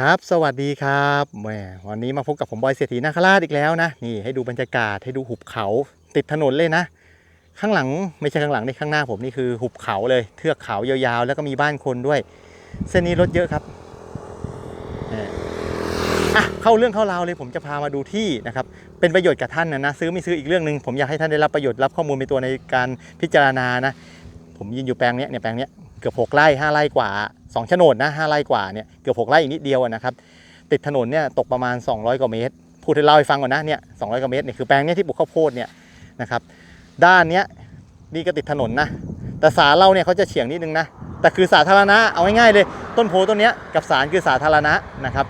ครับ สวัสดีครับแหมวันนี้มาพบกับผมบอยเศรษฐีนาคราชอีกแล้วนะ นี่ให้ดูบรรยากาศให้ดูหุบเขาติดถนนเลยนะ ข้างหลังไม่ใช่ข้างหลังในข้างหน้าผมนี่คือหุบเขาเลย เทือกเขายาวๆ แล้วก็มีบ้านคนด้วย เส้นนี้รถเยอะครับแหมอะเข้าเรื่องเข้าราวเลยผมจะพามาดูที่นะครับ เป็นประโยชน์กับท่านนะนะซื้อไม่ซื้ออีกเรื่องหนึ่งผมอยากให้ท่านได้รับประโยชน์รับข้อมูลเป็นตัวในการพิจารณานะ ผมยืนอยู่แปลงเนี้ยเนี่ยแปลงเนี้ย เกือบหกไร่ห้าไร่กว่าสองโฉนดนะห้าไร่กว่าเนี่ยเกือบหกไร่อีกนิดเดียวนะครับติดถนนเนี่ยตกประมาณ 200 กว่าเมตร พูดให้เล่าให้ฟังก่อนนะเนี่ย200กว่าเมตรเนี่ยคือแปลงเนี้ยที่ปลูกข้าวโพดเนี่ยนะครับด้านเนี้ยนี่ก็ติดถนนนะแต่สาเราเนี่ยเขาจะเฉียงนิดนึงนะแต่คือสาธารณะเอาง่ายๆเลย ต้นโพต้นเนี้ยกับสารคือสาธารณะนะครับ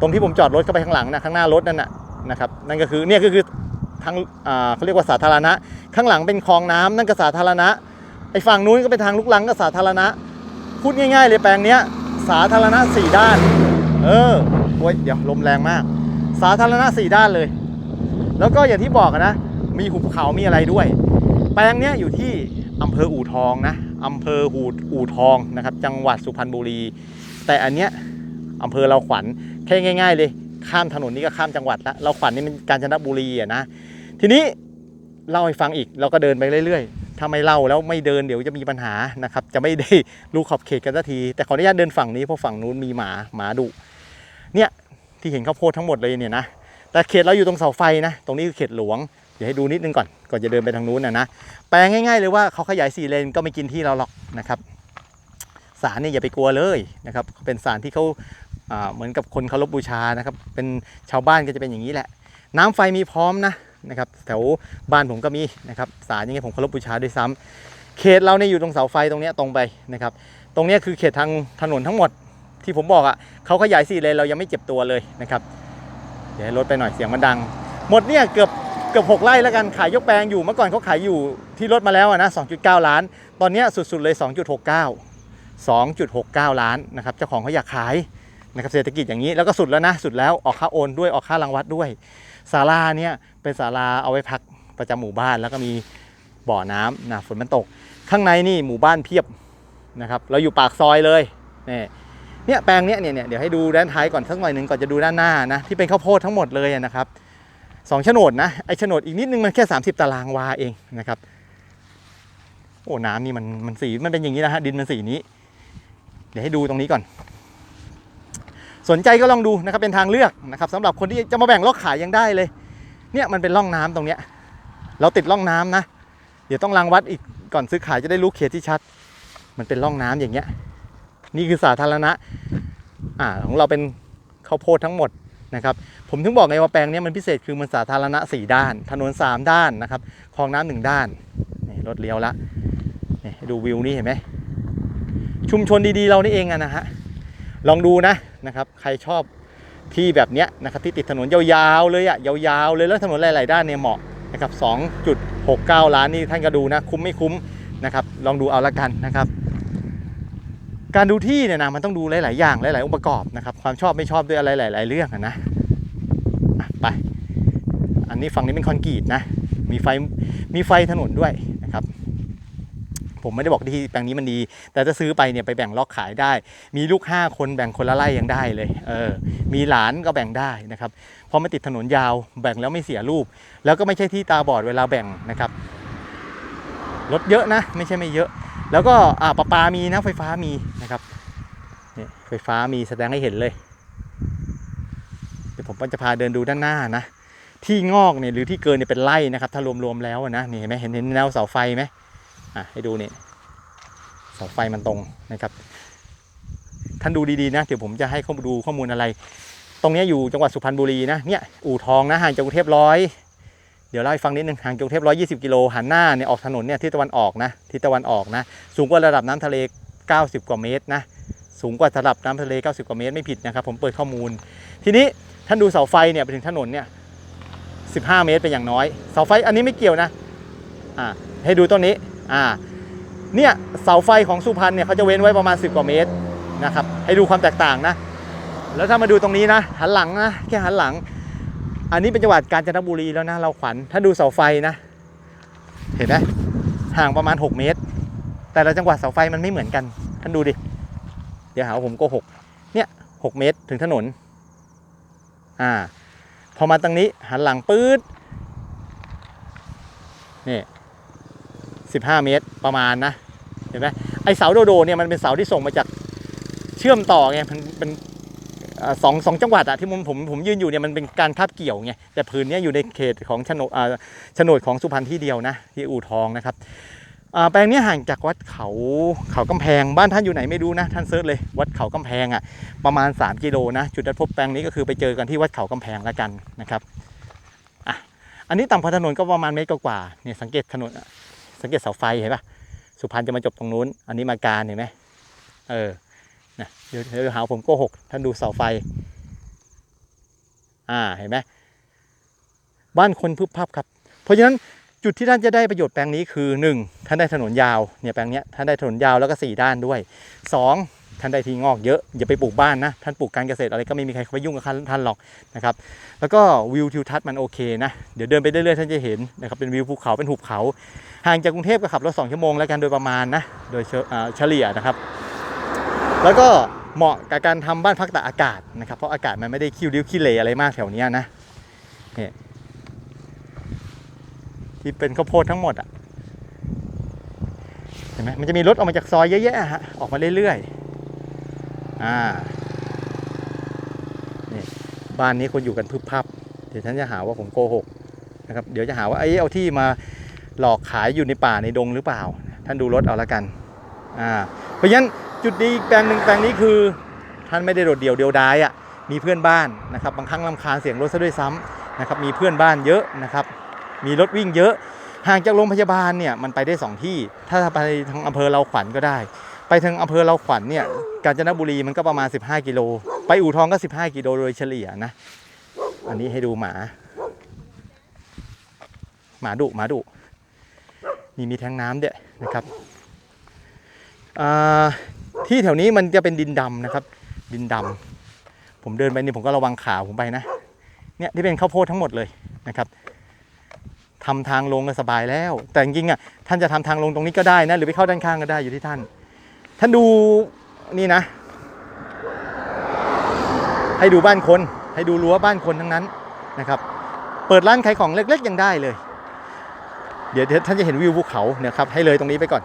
ตรงที่ผมจอดรถเข้าไปข้างหลังนะข้างหน้ารถนั่นนะนะครับนั่นก็คือเนี่ยก็คือทางเขาเรียกว่าสาธารณะ ข้างหลังเป็นคลองน้ำนั่นก็สาธารณะ ไอ้ฝั่งนู้นก็เป็นทางลุกลังก็สาธารณะ พูดง่ายๆเลยแปลงเนี้ย สาธารณะสี่ด้าน เออโอ้ยเดี๋ยวลมแรงมาก สาธารณะสี่ด้านเลย แล้วก็อย่างที่บอกนะ มีหุบเขา มีอะไรด้วย แปลงเนี้ยอยู่ที่อำเภออู่ทองนะอำเภอหูอู่ทองนะครับ จังหวัดสุพรรณบุรี แต่อันเนี้ยอำเภอเราขวัญแค่ง่าย ๆ เลย ข้ามถนนนี้ก็ข้ามจังหวัดละเราขวัญนี่มันกาญจนบุรีอะนะ ทีนี้เล่าให้ฟังอีกเราก็เดินไปเรื่อยๆ ถ้าไม่เล่าแล้วไม่เดินเดี๋ยวจะมีปัญหานะครับจะไม่ได้รู้ขอบเขตกันสักที แต่ขออนุญาตเดินฝั่งนี้เพราะฝั่งนู้นมีหมาหมาดุเนี่ยที่เห็นข้าวโพดทั้งหมดเลยเนี่ยนะแต่เขตเราอยู่ตรงเสาไฟนะ ตรงนี้คือเขตหลวงเดี๋ยวให้ดูนิดนึงก่อนก่อนจะเดินไปทางนู้นนะนะแปลงง่ายๆเลยว่าเขาขยายสี่เลนก็ไม่กินที่เราหรอกนะครับสารเนี่ยอย่าไปกลัวเลยนะครับเป็นสารที่เขาอ่าเหมือนกับคนเคารพบูชานะครับเป็นชาวบ้านก็จะเป็นอย่างนี้แหละ น้ำไฟมีพร้อมนะ นะครับแถวบ้านผมก็มีนะครับสารยังไงผมเคารพบูชาด้วยซ้ำเขตเราเนี่ยอยู่ตรงเสาไฟตรงนี้ตรงไปนะครับตรงนี้คือเขตทางถนนทั้งหมดที่ผมบอกอะ่ะเขาขยายสี่เลนเรายังไม่เจ็บตัวเลยนะครับเดี๋ยวให้ลดไปหน่อยเสียงมันดัง หมดเนี่ยเกือบเกือบหกไร่แล้วกันขายยกแปลงอยู่เมื่อก่อนเขาขายอยู่ที่ลดมาแล้วอะนะ2.9 ล้าน ตอนนี้ยสุดๆเลย 2.69 2.69 ล้านนะครับเจ้าของเขาอยากขายนะครับเศรษฐกิจอย่างนี้แล้วก็สุดแล้วนะสุดแล้วออกค่าโอนด้วยออกค่ารังวัดด้วย ศาลาเนี่ยเป็นศาลาเอาไว้พักประจำหมู่บ้านแล้วก็มีบ่อน้ำนะฝนมันตก ข้างในนี่หมู่บ้านเพียบนะครับ เราอยู่ปากซอยเลยนี่เนี่ยแปลงเนี้ยเนี่ยเนี่ยเดี๋ยวให้ดูด้านท้ายก่อนสักหน่อยหนึ่งก่อนจะดูด้านหน้านะที่เป็นข้าวโพดทั้งหมดเลยนะครับสองโฉนดนะไอโฉนดอีกนิดนึงมันแค่ 30 ตารางวาเองนะครับโอ้น้ำนี่มันมันสีมันเป็นอย่างนี้นะฮะดินมันสีนี้ เดี๋ยวให้ดูตรงนี้ก่อน สนใจก็ลองดูนะครับเป็นทางเลือกนะครับสำหรับคนที่จะมาแบ่งลอกขายยังได้เลย เนี่ยมันเป็นร่องน้ำตรงเนี้ยเราติดร่องน้ำนะ เดี๋ยวต้องรังวัดอีกก่อนซื้อขายจะได้รู้เขตที่ชัด มันเป็นร่องน้ำอย่างเงี้ย นี่คือสาธารณะอ่าของเราเป็นข้าวโพดทั้งหมดนะครับผมถึงบอกไงว่าแปลงนี้มันพิเศษคือมันสาธารณะสี่ด้าน ถนนสามด้านนะครับคลองน้ำหนึ่งด้านนี่รถเลี้ยวละนี่ดูวิวนี่เห็นไหมชุมชนดีๆเรานี่เองอะนะฮะ ลองดูนะนะครับใครชอบที่แบบเนี้ยนะครับที่ติดถนนยาวๆเลยอะยาวๆเลยแล้วถนนหลายๆด้านเนี่ยเหมาะนะครับ2.69 ล้านนี่ท่านก็ดูนะคุ้มไม่คุ้มนะครับลองดูเอาละกันนะครับ การดูที่เนี่ยนะมันต้องดูหลายๆอย่างหลายๆองค์ประกอบนะครับความชอบไม่ชอบด้วยอะไรหลาย ๆ เรื่องนะไปอันนี้ฝั่งนี้เป็นคอนกรีตนะมีไฟมีไฟถนนด้วยนะครับ ผมไม่ได้บอกที่แปลงนี้มันดี แต่ถ้าซื้อไปเนี่ยไปแบ่งล็อกขายได้ มีลูก 5 คนแบ่งคนละไร่ยังได้เลยเออมีหลานก็แบ่งได้นะครับเพราะมันติดถนนยาวแบ่งแล้วไม่เสียรูป แล้วก็ไม่ใช่ที่ตาบอดเวลาแบ่งนะครับรถเยอะนะไม่ใช่ไม่เยอะ แล้วก็อ่าประปามีนะไฟฟ้ามีนะครับนี่ไฟฟ้ามีแสดงให้เห็นเลยเดี๋ยวผมก็จะพาเดินดูด้านหน้านะที่งอกเนี่ยหรือที่เกินเนี่ยเป็นไร่นะครับ ถ้ารวมๆแล้วนะนี่เห็นไหมเห็นเห็นแนวเสาไฟไหม อะให้ดูนี่เสาไฟมันตรงนะครับ ท่านดูดีๆนะ เดี๋ยวผมจะให้ข้อมูลดูข้อมูลอะไร ตรงนี้อยู่จังหวัดสุพรรณบุรีนะเนี่ยอู่ทองนะห่างจากกรุงเทพร้อยเดี๋ยวเล่าให้ฟังนิดนึงห่างจากกรุงเทพร้อยยี่สิบกิโลหันหน้าเนี่ยออกถนนเนี่ยทิศตะวันออกนะทิศตะวันออกนะ สูงกว่าระดับน้ำทะเล 90 กว่าเมตรนะสูงกว่าระดับน้ำทะเล 90 กว่าเมตรไม่ผิดนะครับ ผมเปิดข้อมูล ทีนี้ท่านดูเสาไฟเนี่ยไปถึงถนนเนี่ย15 เมตรเป็นอย่างน้อย เสาไฟอันนี้ไม่เกี่ยวนะอ่าให้ดูต้นนี้ อ่าเนี่ยเสาไฟของสุพรรณเนี่ยเขาจะเว้นไว้ประมาณ 10 กว่าเมตรนะครับให้ดูความแตกต่างนะ แล้วถ้ามาดูตรงนี้นะหันหลังนะแค่หันหลัง อันนี้เป็นจังหวัดกาญจนบุรีแล้วนะเราขวัญถ้าดูเสาไฟนะ เห็นไหมห่างประมาณ 6 เมตร แต่ละจังหวัดเสาไฟมันไม่เหมือนกันท่านดูดิเดี๋ยวหาวผมโกหกเนี่ย6เมตรถึงถนนอ่าพอมาตรงนี้หันหลังปื๊ดนี่ 15 เมตรประมาณนะเห็นไหมไอเสาโดโดเนี่ยมันเป็นเสาที่ส่งมาจากเชื่อมต่อไงมันเป็นสองสองจังหวัดอะที่ผมผมผมยืนอยู่เนี่ยมันเป็นการคาบเกี่ยวไงแต่พื้นเนี้ยอยู่ในเขตของโฉนดโฉนดของสุพรรณที่เดียวนะที่อู่ทองนะครับแปลงนี้ห่างจากวัดเขาเขากำแพงบ้านท่านอยู่ไหนไม่รู้นะท่านเซิร์ชเลยวัดเขากำแพงอะประมาณ 3 กิโลนะจุดนัดพบแปลงนี้ก็คือไปเจอกันที่วัดเขากำแพงแล้วกันนะครับอะอันนี้ต่ำกว่าถนนก็ประมาณเมตรกว่าเนี่ยสังเกตถนน สังเกตเสาไฟเห็นปะสุพรรณจะมาจบตรงนู้น อันนี้มาการเห็นไหมเออนะเดี๋ยวเดี๋ยวหาผมโกหกท่านดูเสาไฟ อ่าเห็นไหมบ้านคนพึบพับครับ เพราะฉะนั้นจุดที่ท่านจะได้ประโยชน์แปลงนี้คือ 1. ท่านได้ถนนยาวเนี่ยแปลงเนี้ยท่านได้ถนนยาวแล้วก็ 4 ด้านด้วย 2. ท่านได้ที่งอกเยอะอย่าไปปลูกบ้านนะท่านปลูกการเกษตรอะไรก็ไม่มีใครไปยุ่งกับท่านหรอกนะครับแล้วก็วิวทิวทัศน์มันโอเคนะเดี๋ยวเดินไปเรื่อยๆท่านจะเห็นนะครับเป็นวิวภูเขาเป็นหุบเขา ห่างจากกรุงเทพก็ขับรถ2ชั่วโมงแล้วกันโดยประมาณนะโดยเฉลี่ยนะครับ แล้วก็เหมาะกับการทำบ้านพักตากอากาศนะครับเพราะอากาศมันไม่ได้คิวริ้วขี้เหร่อะไรมากแถวนี้นะนี่ที่เป็นข้าวโพดทั้งหมดอะเห็นไหมมันจะมีรถออกมาจากซอยเยอะแยะฮะออกมาเรื่อยๆ อ่านี่บ้านนี้คนอยู่กันพึบพับ เดี๋ยวท่านจะหาว่าผมโกหกนะครับเดี๋ยวจะหาว่าไอ้เอาที่มาหลอกขายอยู่ในป่าในดงหรือเปล่า ท่านดูรถเอาละกันอ่าเพราะฉะนั้นจุดดีอีกแปลงหนึ่งแปลงนี้คือ ท่านไม่ได้โดดเดี่ยวเดียวดายอะมีเพื่อนบ้านนะครับบางครั้งลำคาญเสียงรถซะด้วยซ้ำนะครับมีเพื่อนบ้านเยอะนะครับมีรถวิ่งเยอะห่างจากโรงพยาบาลเนี่ยมันไปได้สองที่ ถ้าไปทางอำเภอเราขวัญก็ได้ ไปทางอำเภอเราขวัญเนี่ยกาญจนบุรีมันก็ประมาณ 15 กิโล ไปอู่ทองก็ 15 กิโลโดยเฉลี่ยนะ อันนี้ให้ดูหมา หมาดุหมาดุนี่มีแทงน้ำด้วยนะครับที่แถวนี้มันจะเป็นดินดำนะครับ ดินดำผมเดินไปนี่ผมก็ระวังขาผมไปนะ เนี่ยที่เป็นข้าวโพดทั้งหมดเลยนะครับทำทางลงก็สบายแล้ว แต่จริงๆอะท่านจะทำทางลงตรงนี้ก็ได้นะ หรือไปเข้าด้านข้างก็ได้อยู่ที่ท่าน ท่านดูนี่นะ ให้ดูบ้านคน ให้ดูรั้วบ้านคนทั้งนั้นนะครับ เปิดร้านขายของเล็กๆยังได้เลย เดี๋ยวท่านจะเห็นวิวภูเขาเนี่ยครับให้เลยตรงนี้ไปก่อน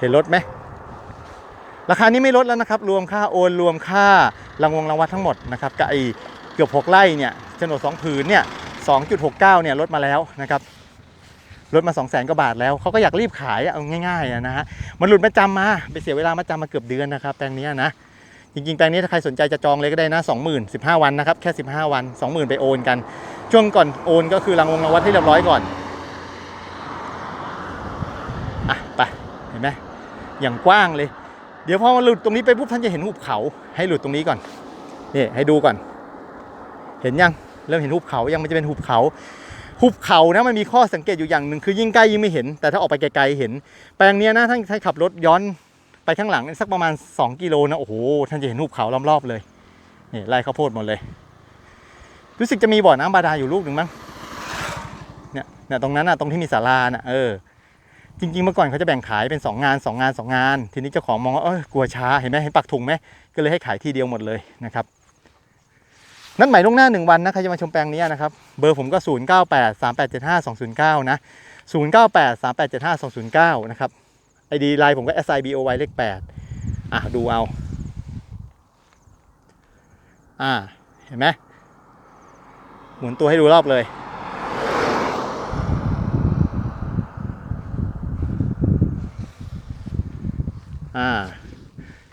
เห็นรถไหมราคานี้ไม่ลดแล้วนะครับ รวมค่าโอนรวมค่ารางวงรางวัลทั้งหมดนะครับกับไอเกือบ 6ไร่เนี่ยโฉนดสองผืนเนี่ย2.69เนี่ยลดมาแล้วนะครับ ลดมา 2 0 0 0 0 0กว่าบาทแล้วเขาก็อยากรีบขายเอาง่ายๆนะฮะมันหลุดมาจำมาไปเสียเวลามาจำมาเกือบเดือนนะครับแปลงนี้นะจริงๆ แปลงนี้ถ้าใครสนใจจะจองเลยก็ได้นะ20,000 15 วันนะครับแค่ 15 วัน 20,000 ไปโอนกัน ช่วงก่อนโอนก็คือรางวงรางวัลที่เรียบร้อยก่อนอะไปเห็นไหมอย่างกว้างเลย เดี๋ยวพอมาหลุดตรงนี้ไปปุ๊บท่านจะเห็นหุบเขาให้หลุดตรงนี้ก่อนนี่ให้ดูก่อน เห็นยังเริ่มเห็นหุบเขายังมันจะเป็นหุบเขา หุบเขานะมันมีข้อสังเกตอยู่อย่างหนึ่งคือยิ่งใกล้ยิ่งไม่เห็น แต่ถ้าออกไปไกลๆเห็น แปลงเนี้ยนะท่านท่านขับรถย้อนไปข้างหลังสักประมาณ 2 กิโลนะโอ้โหท่านจะเห็นหุบเขาล้อมรอบเลยนี่ไร่ข้าวโพดหมดเลย รู้สึกจะมีบ่อน้ำบาดาลอยู่ลูกหนึ่งมั้งเนี่ยเนี่ยตรงนั้นน่ะตรงที่มีศาลาน่ะเออจริงๆเมื่อก่อนเขาจะแบ่งขายเป็น 2 งาน 2 งาน 2 งาน ทีนี้เจ้าของมองว่าเออกลัวช้าเห็นไหมเห็นปักถุงไหมก็เลยให้ขายทีเดียวหมดเลยนะครับ นัดหมายล่วงหน้า 1 วันนะใครจะมาชมแปลงนี้นะครับ เบอร์ผมก็ 0 9 8 3 8 7 5 2 0 9 นะ 0 9 8 3 8 7 5 2 0 9 นะครับไอดีไลน์ผมก็ s i b o y เลข8อะ ดูเอา อ่า เห็นไหมหมุนตัวให้ดูรอบเลยอ่า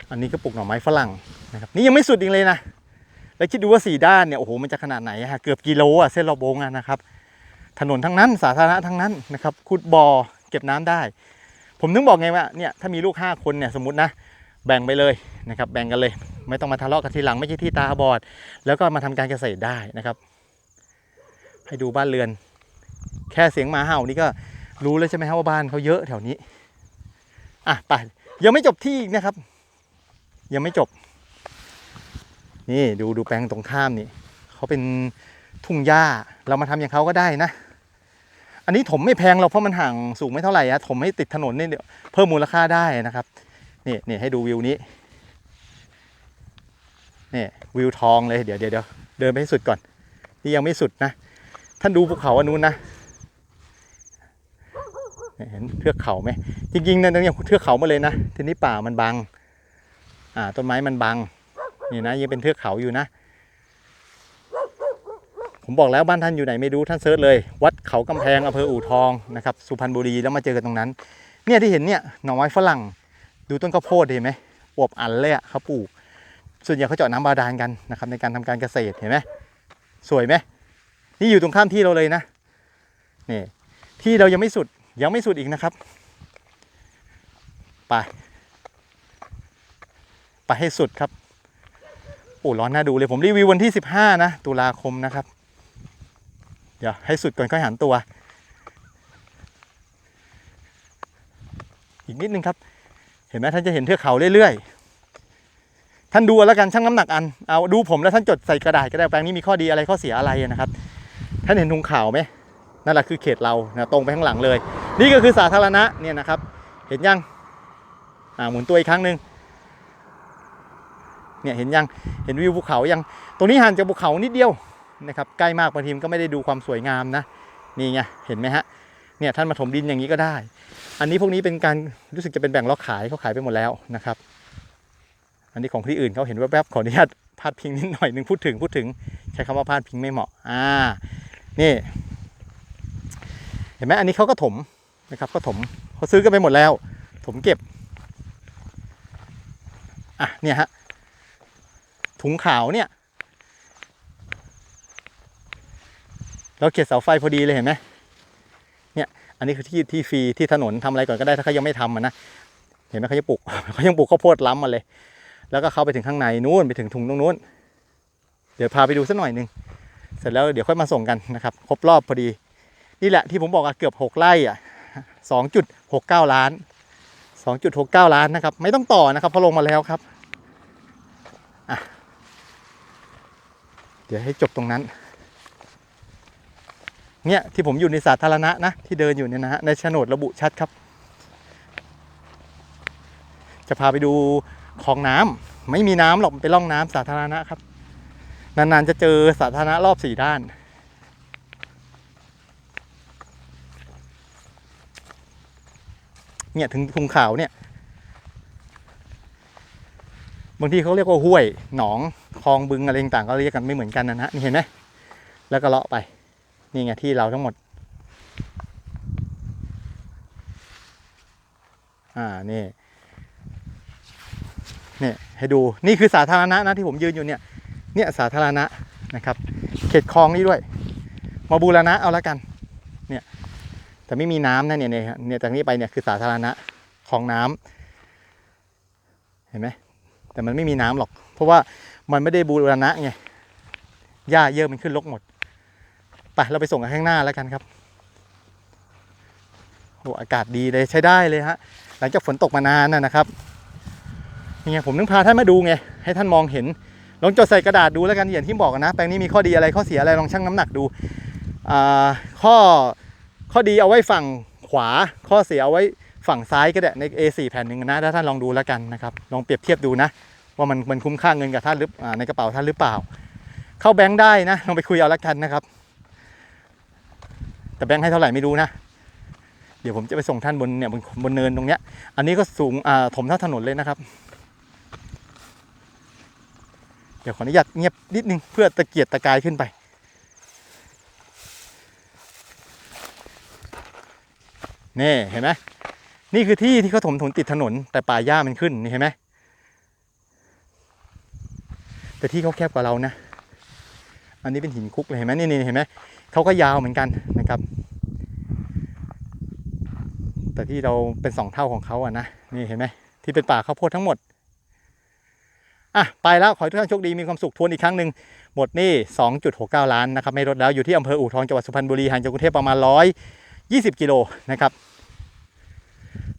อันนี้ก็ปลูกหน่อไม้ฝรั่งนะครับ นี่ยังไม่สุดอีกเลยนะ แล้วคิดดูว่าสี่ด้านเนี่ยโอ้โหมันจะขนาดไหนฮะเกือบกิโลอะเส้นรอบวงอะนะครับ ถนนทั้งนั้นสาธารณะทั้งนั้นนะครับขุดบ่อเก็บน้ำได้ ผมถึงบอกไงว่าเนี่ยถ้ามีลูกห้าคนเนี่ยสมมตินะแบ่งไปเลยนะครับแบ่งกันเลย ไม่ต้องมาทะเลาะกันทีหลังไม่ใช่ที่ตาบอด แล้วก็มาทำการเกษตรได้นะครับ ให้ดูบ้านเรือน แค่เสียงหมาเห่านี่ก็รู้เลยใช่ไหมครับว่าบ้านเขาเยอะแถวนี้อะไปยังไม่จบที่อีกนะครับ ยังไม่จบ นี่ดูดูแปลงตรงข้ามนี่เขาเป็นทุ่งหญ้าเรามาทำอย่างเขาก็ได้นะ อันนี้ถมไม่แพงหรอกเพราะมันห่างสูงไม่เท่าไหร่อะถมให้ติดถนนนี่เดี๋ยวเพิ่มมูลค่าได้นะครับนี่นี่ให้ดูวิวนี้นี่วิวทองเลยเดี๋ยวเดี๋ยวเดี๋ยวเดินไปให้สุดก่อน นี่ยังไม่สุดนะ ท่านดูภูเขาอันนู้นนะเห็นเทือกเขาไหมจริงๆเนั่นยังเทือกเขามาเลยนะทีนี้ป่ามันบังอ่าต้นไม้มันบัง นี่นะยังเป็นเทือกเขาอยู่นะ ผมบอกแล้วบ้านท่านอยู่ไหนไม่รู้ท่านเซิร์ชเลย วัดเขากำแพงอำเภออู่ทองนะครับสุพรรณบุรีแล้วมาเจอกันตรงนั้น เนี่ยที่เห็นเนี่ยหน่อไม้ฝรั่ง ดูต้นข้าวโพดเห็นไหมอวบอันเลยอะเขาปลูก ส่วนใหญ่เขาเจาะน้ำบาดาลกันนะครับในการทำการเกษตรเห็นไหมสวยไหมนี่อยู่ตรงข้ามที่เราเลยนะนี่ที่เรายังไม่สุดยังไม่สุดอีกนะครับ ไป ไปให้สุดครับ อ้ร้อนน่าดูเลยผมรีวิววันที่ 15 นะ ตุลาคมนะครับ เดี๋ยวให้สุดก่อนค่อยหันตัว อีกนิดนึงครับ เห็นไหมท่านจะเห็นเทือกเขาเรื่อยๆ ท่านดูแล้วกันช่างน้ำหนักอันเอาดูผมแล้วท่านจดใส่กระดาษก็ได้แปลงนี้มีข้อดีอะไรข้อเสียอะไรนะครับ ท่านเห็นทุงขาวไหมนั่นแหละคือเขตเรานะตรงไปข้างหลังเลย นี่ก็คือสาธารณะเนี่ยนะครับ เห็นยังอ่าหมุนตัวอีกครั้งหนึ่ง เนี่ยเห็นยังเห็นวิวภูเขายังตรงนี้ห่างจากภูเขานิดเดียวนะครับใกล้มากบางทีมก็ไม่ได้ดูความสวยงามนะนี่ไงเห็นไหมฮะเนี่ยท่านมาถมดินอย่างนี้ก็ได้ อันนี้พวกนี้เป็นการรู้สึกจะเป็นแบ่งล็อกขายเขาขายไปหมดแล้วนะครับ อันนี้ของที่อื่นเขาเห็นแวบๆขออนุญาตพาดพิงนิดหน่อยหนึ่งพูดถึงพูดถึง ใช้คำว่าพาดพิงไม่เหมาะอ่านี่ เห็นไหมอันนี้เขาก็ถมนะครับเขาถมเขาซื้อกันไปหมดแล้ว ถมเก็บอะเนี่ยฮะ ถุงขาวเนี่ย เราเขียนเสาไฟพอดีเลยเห็นไหมเนี่ยอันนี้คือที่ที่ฟรีที่ถนนทำอะไรก่อนก็ได้ถ้าเขายังไม่ทำนะเห็นไหมเขาจะปลูกเขายังปลูกข้าวโพดล้ำมาเลย แล้วก็เข้าไปถึงข้างในนู้นไปถึงถุงตรงนู้น เดี๋ยวพาไปดูสักหน่อยหนึ่งเสร็จแล้วเดี๋ยวค่อยมาส่งกันนะครับ ครบรอบพอดี นี่แหละที่ผมบอกอะเกือบหกไร่อะสองจุดหกเก้าล้านสองจุดหกเก้าล้านนะครับ ไม่ต้องต่อนะครับเพราะลงมาแล้วครับอะ เดี๋ยวให้จบตรงนั้น เนี่ยที่ผมอยู่ในสาธารณะนะ ที่เดินอยู่เนี่ยนะฮะในโฉนดระบุชัดครับ จะพาไปดูคลองน้ำไม่มีน้ำหรอกมันเป็นร่องน้ำสาธารณะครับ นานๆจะเจอสาธารณะรอบสี่ด้านเนี่ยถึงทุงขาวเนี่ย บางทีเขาเรียกว่าห้วยหนอง คลองบึงอะไรต่างก็เรียกกันไม่เหมือนกันนะฮะนี่เห็นไหมแล้วก็เลาะไป นี่ไงที่เราทั้งหมด อ่านี่นี่ให้ดูนี่คือสาธารณะนะที่ผมยืนอยู่เนี่ยเนี่ยสาธารณะนะครับ เขตคลองนี่ด้วย มาบูรณะเอาละกันเนี่ยแต่ไม่มีน้ำนะเนี่ยเนี่ยเนี่ยจากนี้ไปเนี่ยคือสาธารณะคลองน้ำเห็นไหมแต่มันไม่มีน้ำหรอก เพราะว่า มันไม่ได้บูรณะไงหญ้าเยอะมันขึ้นรกหมดไปเราไปส่งกันข้างหน้าแล้วกันครับโอ้อากาศดีเลยใช้ได้เลยฮะหลังจากฝนตกมานานนะครับนี่ไงผมนึกพาท่านมาดูไงให้ท่านมองเห็นลองจดใส่กระดาษดูแล้วกันอย่างที่บอกนะแปลงนี้มีข้อดีอะไรข้อเสียอะไรลองชั่งน้ำหนักดูอ่าข้อข้อดีเอาไว้ฝั่งขวา ข้อเสียเอาไว้ฝั่งซ้ายก็ได้ใน A4 แผ่นหนึ่งนะถ้าท่านลองดูแล้วกันนะครับลองเปรียบเทียบดูนะ ว่ามันมันคุ้มค่าเงินกับท่านหรือในกระเป๋าท่านหรือเปล่า เข้าแบงค์ได้นะลองไปคุยเอาล้วกันนะครับ แต่แบงค์ให้เท่าไหร่ไม่รู้นะเดี๋ยวผมจะไปส่งท่านบนเนี่ยบนบนเนินตรงเนี้ย อันนี้ก็สูงอ่าถมเท่าถนนเลยนะครับ เดี๋ยวขออนุญาตเงียบนิดนึงเพื่อตะเกียกตะกายขึ้นไป นี่เห็นไหมนี่คือที่ที่เขาถมถนนติดถนน แต่ป่าหญ้ามันขึ้นนี่เห็นไหม แต่ที่เขาแคบกว่าเรานะ อันนี้เป็นหินคุกเลยเห็นไหมนี่นี่เห็นไหมเขาก็ยาวเหมือนกันนะครับ แต่ที่เราเป็นสองเท่าของเขาอะนะนี่เห็นไหมที่เป็นป่าข้าวโพดทั้งหมดอะไปแล้วขอให้ทุกท่านโชคดีมีความสุขทวนอีกครั้งหนึ่งหมดนี่2.69 ล้านนะครับไม่ลดแล้วอยู่ที่อำเภออู่ทองจังหวัดสุพรรณบุรีห่างจากกรุงเทพประมาณ 120 กิโลนะครับ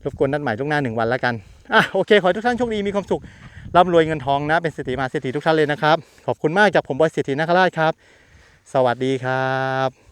รบกวนนัดหมายล่วงหน้าหนึ่งวันแล้วกันอะโอเค ขอให้ทุกท่านโชคดีมีความสุข ร่ำรวยเงินทองนะ เป็นเศรษฐีมหาเศรษฐีทุกท่านเลยนะครับ ขอบคุณมากจากผมบอยเศรษฐีนาคราชครับ สวัสดีครับ